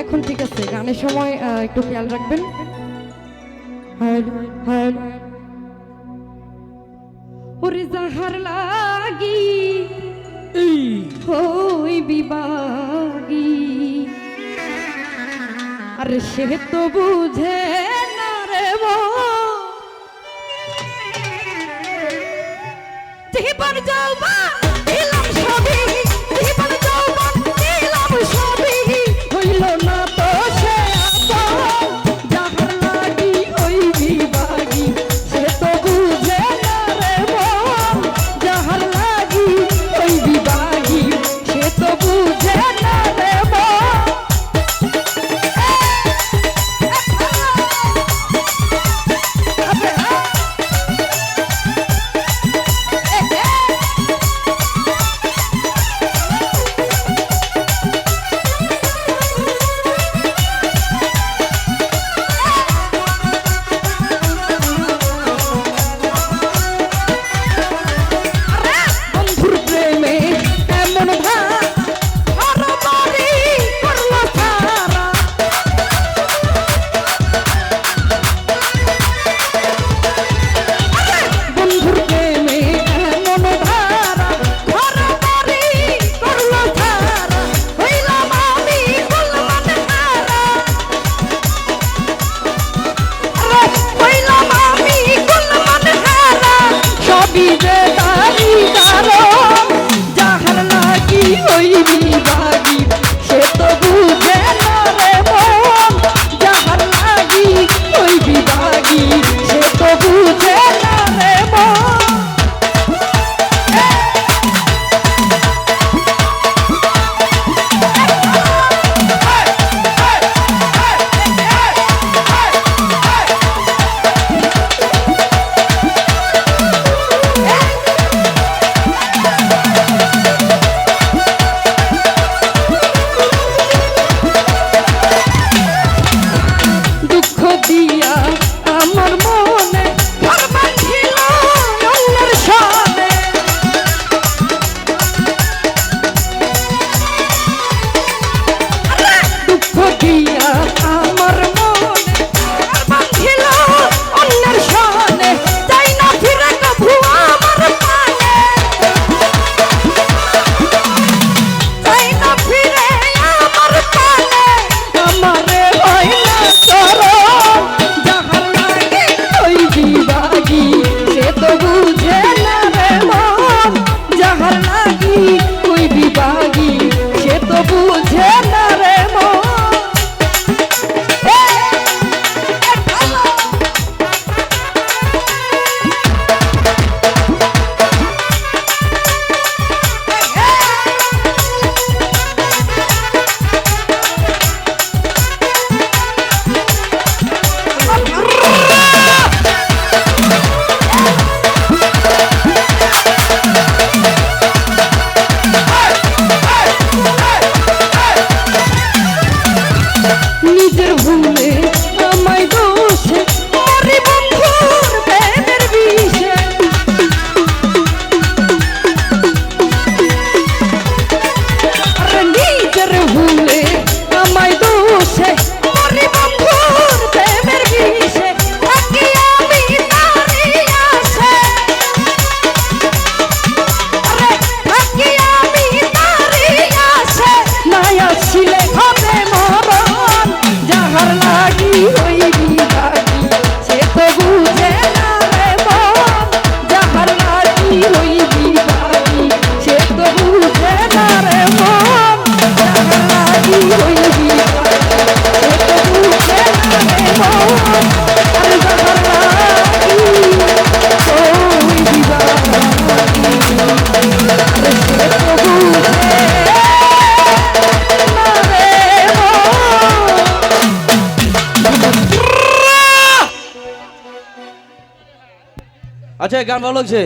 এখন ঠিক আছে গানের সময় একটু খেয়াল রাখবেন। হ্যালো হ্যালো ওরে লাগি হই বিবাগি। আরে সে তো বুঝে না রে জীবন কি যে তারি কারও যাহার নাকি আচ্ছা গান ভালো লাগছে?